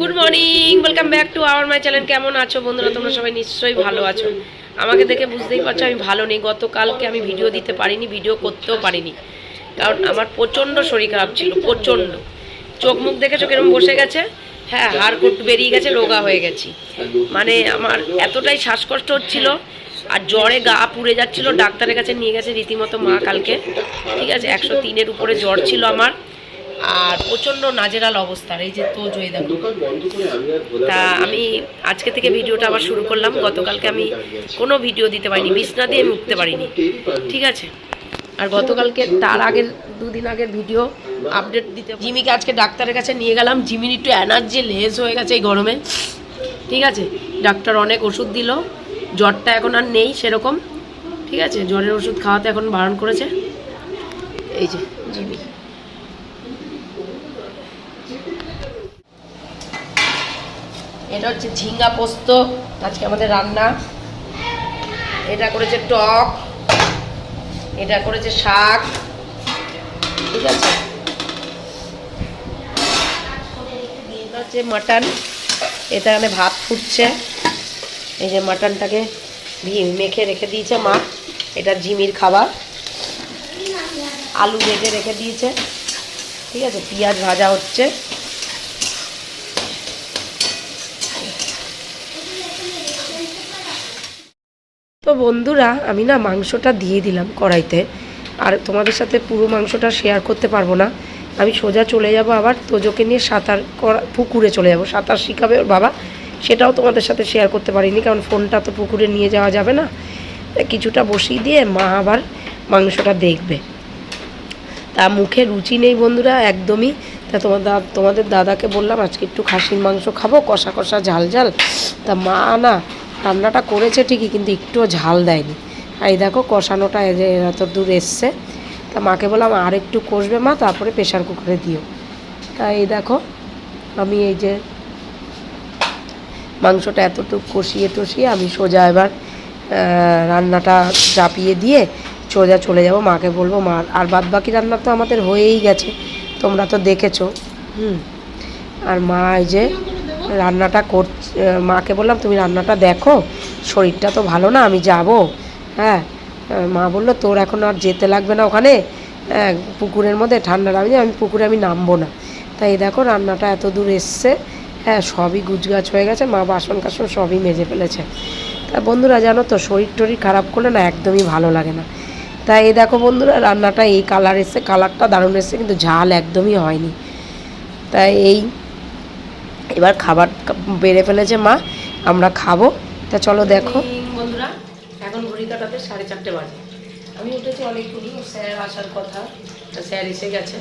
Morning welcome back to our my channel কেমন আছো বন্ধুরা? তোমরা সবাই নিশ্চয়ই ভালো আছো। আমাকে দেখে বুঝতেই পারছ আমি ভালো নেই। গতকালকে আমি ভিডিও দিতে পারিনি ভিডিও করতেও পারিনি। কারণ আমার প্রচণ্ড শরীর খারাপ ছিল, প্রচণ্ড। চোখ মুখ দেখেছ কিরম বসে গেছে? হ্যাঁ হাড় কুট বেরিয়ে গেছে, রোগা হয়ে গেছি। মানে আমার এতটাই শ্বাসকষ্ট হচ্ছিল আর জ্বরে গা পুড়ে যাচ্ছিল। ডাক্তারের কাছে নিয়ে গেছে রীতিমতো মা কালকে। ঠিক আছে, একশো তিনের উপরে জ্বর ছিল আমার। আর প্রচণ্ড নাজেরাল অবস্থার এই যে তোজ হয়ে দেখো। তা আমি আজকে থেকে ভিডিওটা আবার শুরু করলাম গতকালকে আমি কোনো ভিডিও দিতে পারিনি বিছনা দিয়ে আমি উঠতে পারিনি। ঠিক আছে? আর গতকালকে তার আগের দুদিন আগের ভিডিও আপডেট দিতে জিমিকে আজকে ডাক্তারের কাছে নিয়ে গেলাম জিমির একটু এনার্জি লেস হয়ে গেছে এই গরমে। ঠিক আছে? ডাক্তার অনেক ওষুধ দিল জ্বরটা এখন আর নেই সেরকম। ঠিক আছে? জ্বরের ওষুধ খাওয়াতে এখন বারণ করেছে। এই যে জিমি। এটা হচ্ছে ঝিঙ্গা পোস্ত, আজকে আমাদের রান্না। এটা করেছে টক, এটা করেছে শাক, ঠিক আছে? এটা হচ্ছে মাটন, এটা এখানে ভাত ফুটছে। এই যে মাটনটাকে মেখে রেখে দিয়েছে মা, এটা জিমির খাবার। আলু ভেজে রেখে দিয়েছে, ঠিক আছে? পেঁয়াজ ভাজা হচ্ছে। তো বন্ধুরা, আমি না মাংসটা দিয়ে দিলাম কড়াইতে। আর তোমাদের সাথে পুরো মাংসটা শেয়ার করতে পারব না। আমি সোজা চলে যাব আবার তোজোকে নিয়ে সাঁতার করা, পুকুরে চলে যাব। সাঁতার শিখাবে ওর বাবা। সেটাও তোমাদের সাথে শেয়ার করতে পারিনি, কারণ ফোনটা তো পুকুরে নিয়ে যাওয়া যাবে না। কিছুটা বসিয়ে দিয়ে মা আবার মাংসটা দেখবে। তা মুখে রুচি নেই বন্ধুরা, একদমই। তা তোমার দা, তোমাদের দাদাকে বললাম, আজকে একটু খাসির মাংস খাব, কষা কষা ঝাল ঝাল। তা মা না রান্নাটা করেছে ঠিকই, কিন্তু একটুও ঝাল দেয়নি। আর এই দেখো কষানোটা যে এত দূর এসছে। তা মাকে বললাম, আর একটু কষবে মা, তারপরে প্রেশার কুকারে দিও। তা এই দেখো, আমি এই যে মাংসটা এতটুকু কষিয়ে টষিয়ে আমি সোজা এবার রান্নাটা চাপিয়ে দিয়ে সোজা চলে যাব। মাকে বলব, মা, আর বাদ বাকি রান্না তো আমাদের হয়েই গেছে, তোমরা তো দেখেছ। হুম। আর মা এই যে রান্নাটা কর মাকে বললাম তুমি রান্নাটা দেখো শরীরটা তো ভালো না আমি যাব। হ্যাঁ মা বলল তোর এখন আর যেতে লাগবে না ওখানে হ্যাঁ, পুকুরের মধ্যে ঠান্ডা লাগবে আমি পুকুরে আমি নামবো না। তাই দেখো রান্নাটা এত দূর এসছে হ্যাঁ সবই গুজগাছ হয়ে গেছে মা বাসন কাসন সবই মেজে ফেলেছে। তা বন্ধুরা জানো তো শরীর টরীর খারাপ করলে না একদমই ভালো লাগে না। তাই এই দেখো বন্ধুরা রান্নাটা এই কালার এসছে কালারটা দারুণ এসছে কিন্তু ঝাল একদমই হয়নি। তাই এই এবার খাবার বেড়ে ফেলেছে মা আমরা খাব। তা চলো দেখো। বন্ধুরা এখন ঘড়ি কাটাতে সাড়ে চারটে বাজে। আমি উঠেছি অনেকক্ষণই স্যার আসার কথা স্যার এসে গেছে।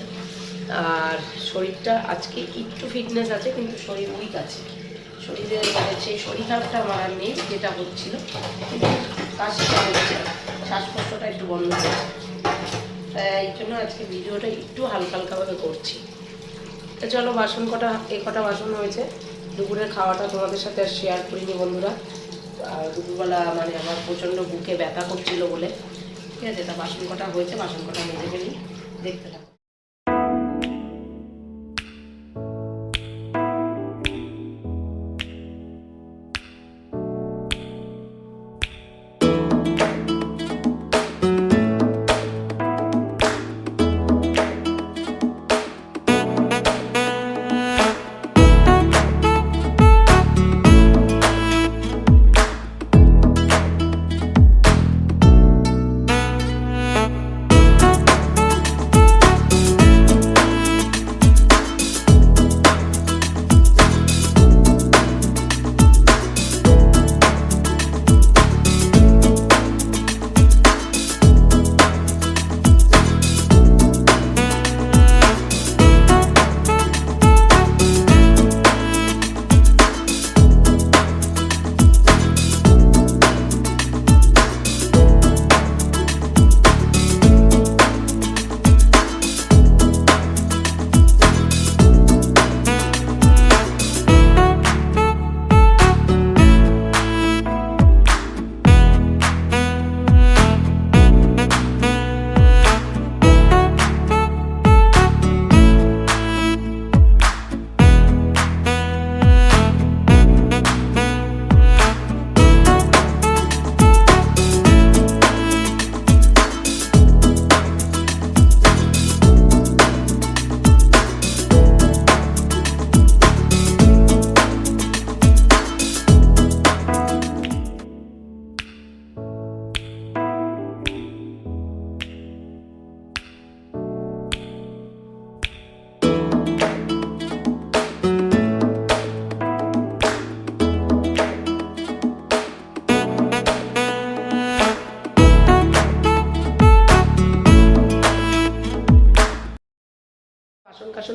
আর শরীরটা আজকে একটু ফিটনেস আছে কিন্তু শরীর উইক আছে। শরীরে মানে সেই শরীর খারাপটা আমার আর নেই যেটা হচ্ছিল। হচ্ছে শ্বাসকষ্টটা একটু বন্ধ হয়েছে। তাই এই জন্য আজকে ভিডিওটা একটু হালকা হালকাভাবে করছি। চলো বাসন কটা, এ কটা বাসন হয়েছে দুপুরের খাওয়াটা তোমাদের সাথে আর শেয়ার করিনি বন্ধুরা। দুপুরবেলা মানে আমার প্রচণ্ড বুকে ব্যথা করছিল বলে। ঠিক আছে, তা বাসন কটা হয়েছে, বাসন কটা মেজে ফেলি। দেখতে থাকো।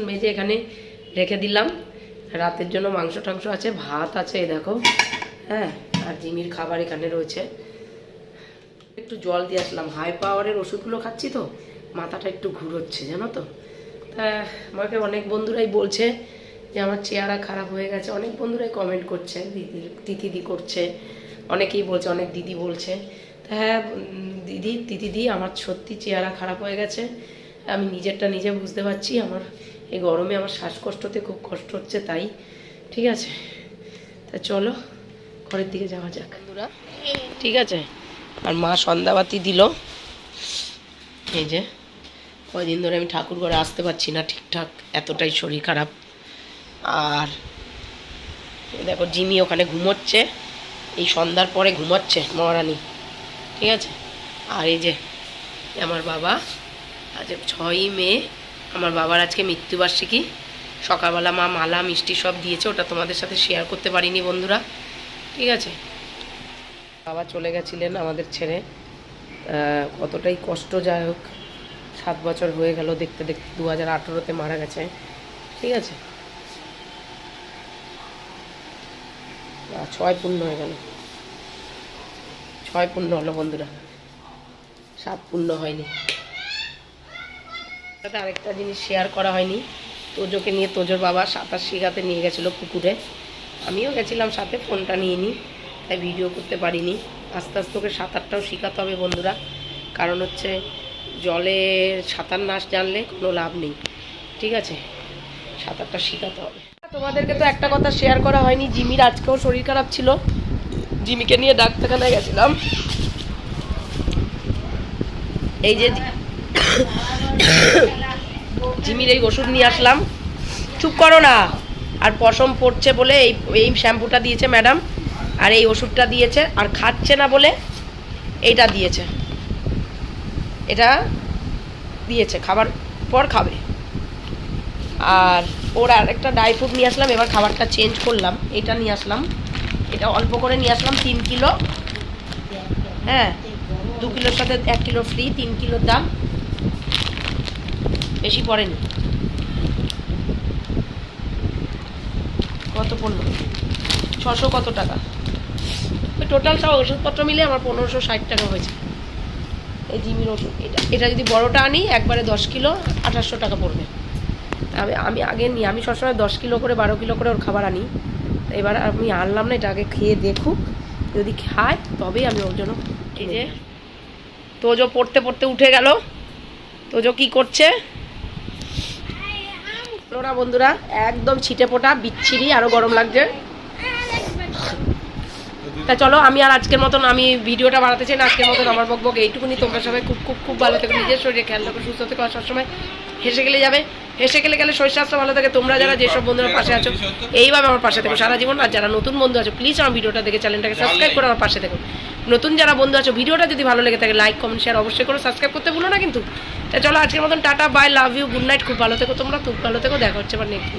কেটে এখানে রেখে দিলাম। রাতের জন্য মাংস টাংস আছে, ভাত আছে, এই দেখো। হ্যাঁ আর জিমির খাবার এখানে রয়েছে। একটু জল দিয়ে আসলাম। হাই পাওয়ারের ওষুধগুলো খাচ্ছি তো, মাথাটা একটু ঘুরোচ্ছে, জানো তো? তা, আমাকে অনেক বন্ধুরাই বলছে যে, আমার চেহারা খারাপ হয়ে গেছে। অনেক বন্ধুরাই কমেন্ট করছে, দিদি তিথিদি করছে। অনেকেই বলছে, অনেক দিদি বলছে। তা হ্যাঁ দিদি তিথিদি আমার সত্যি চেহারা খারাপ হয়ে গেছে। আমি নিজেরটা নিজে বুঝতে পারছি, আমার এই গরমে আমার শ্বাসকষ্টতে খুব কষ্ট হচ্ছে তাই ঠিক আছে। তা চলো ঘরের দিকে যাওয়া যাক। বন্ধুরা। ঠিক আছে? আর মা সন্ধ্যাবাতি দিল। এই যে কয়দিন ধরে আমি ঠাকুর ঘরে আসতে পারছি না ঠিকঠাক এতটাই শরীর খারাপ। আর দেখো জিমি ওখানে ঘুমোচ্ছে। এই সন্ধ্যার পরে ঘুমোচ্ছে মহারানী। ঠিক আছে? আর এই যে আমার বাবা আজ ছয়ই মে আমার বাবার আজকে মৃত্যুবার্ষিকী। সকালবেলা মা মালা, মিষ্টি সব দিয়েছে, ওটা তোমাদের সাথে শেয়ার করতে পারিনি বন্ধুরা। ঠিক আছে? বাবা চলে গেছিলেন আমাদের ছেড়ে। কতটাই কষ্ট, যাই হোক, সাত বছর হয়ে গেল, দেখতে দেখতে দু হাজার আঠেরোতে মারা গেছে। ঠিক আছে? ছয় পূর্ণ হয়ে গেল। ছয় পূর্ণ হলো বন্ধুরা। সাত পূর্ণ হয়নি। সাথে আরেকটা জিনিস শেয়ার করা হয়নি। তোজোকে নিয়ে তোজোর বাবা সাঁতার শিখাতে নিয়ে গেছিল পুকুরে। আমিও গেছিলাম সাথে, ফোনটা নিয়ে নিই তাই ভিডিও করতে পারিনি। আস্তে আস্তে ওকে সাঁতারটাও শেখাতে হবে বন্ধুরা। কারণ হচ্ছে জলে সাঁতার না জানলে কোনো লাভ নেই। ঠিক আছে? সাঁতারটা শেখাতে হবে। তোমাদেরকে তো একটা কথা শেয়ার করা হয়নি, জিমির আজকেও শরীর খারাপ ছিল। জিমিকে নিয়ে ডাক্তারখানায় গেছিলাম। এই যে জিমির এই ওষুধ নিয়ে আসলাম। চুপ করো না। আর পশম পড়ছে বলে এই এই শ্যাম্পুটা দিয়েছে ম্যাডাম। আর এই ওষুধটা দিয়েছে। আর খাচ্ছে না বলে এইটা দিয়েছে। এটা দিয়েছে। খাবার পর খাবে। আর ওর আর একটা ড্রাই ফ্রুট নিয়ে আসলাম। এবার খাবারটা চেঞ্জ করলাম। এটা নিয়ে আসলাম। এটা অল্প করে নিয়ে আসলাম। তিন কিলো। হ্যাঁ। দু কিলোর সাথে এক কিলো ফ্রি তিন কিলোর দাম। বেশি পড়েনি। কত পড়ল? ছশো কত টাকা? ওই টোটাল সব ওষুধপত্র মিলে আমার পনেরোশো ষাট টাকা হয়েছে। এই জিমির ওষুধ এটা এটা যদি বড়টা আনি একবারে দশ কিলো আঠাশশো টাকা পড়বে। আমি আমি আগে নিই আমি সবসময় দশ কিলো করে বারো কিলো করে ওর খাবার আনি। এবার আমি আনলাম না এটা আগে খেয়ে দেখুক। যদি খায় তবেই আমি ওর জন্য এই যে তোজো পড়তে পড়তে উঠে গেল। তোজো কি করছে? না বন্ধুরা? একদম ছিটে পোটা, বিচ্ছিরি, আরও গরম লাগছে। তা চলো, আমি আর আজকের মতন আমি ভিডিওটা বাড়াতে চাই না, আজকের মতন আমার বক বক এইটুকুনি। তোমরা সবাই খুব খুব খুব ভালো থেকো, নিজের শরীরে খেয়াল রাখো, সুস্থ থেকো সবসময় হেসে গেলে যাবে। হেসে গেলে গেলে শরীর স্বাস্থ্য ভালো থাকে। তোমরা যারা যেসব বন্ধুরা পাশে আছো, এইভাবে আমার পাশে থেকো সারা জীবন। আর যারা নতুন বন্ধু আছো প্লিজ আমার ভিডিওটা দেখে চ্যানেলটাকে সাবস্ক্রাইব করে আমার পাশে থেকো। নতুন যারা বন্ধু আছো, ভিডিওটা যদি ভালো লেগে থাকে লাইক কমেন্ট শেয়ার অবশ্যই করো। সাবস্ক্রাইব করতে ভুলো না কিন্তু। চলো আজকের মতন tata bye love you good night খুব ভালো থেকো তোমরা, খুব ভালো থেকো, দেখা হচ্ছে আবার নেক্সট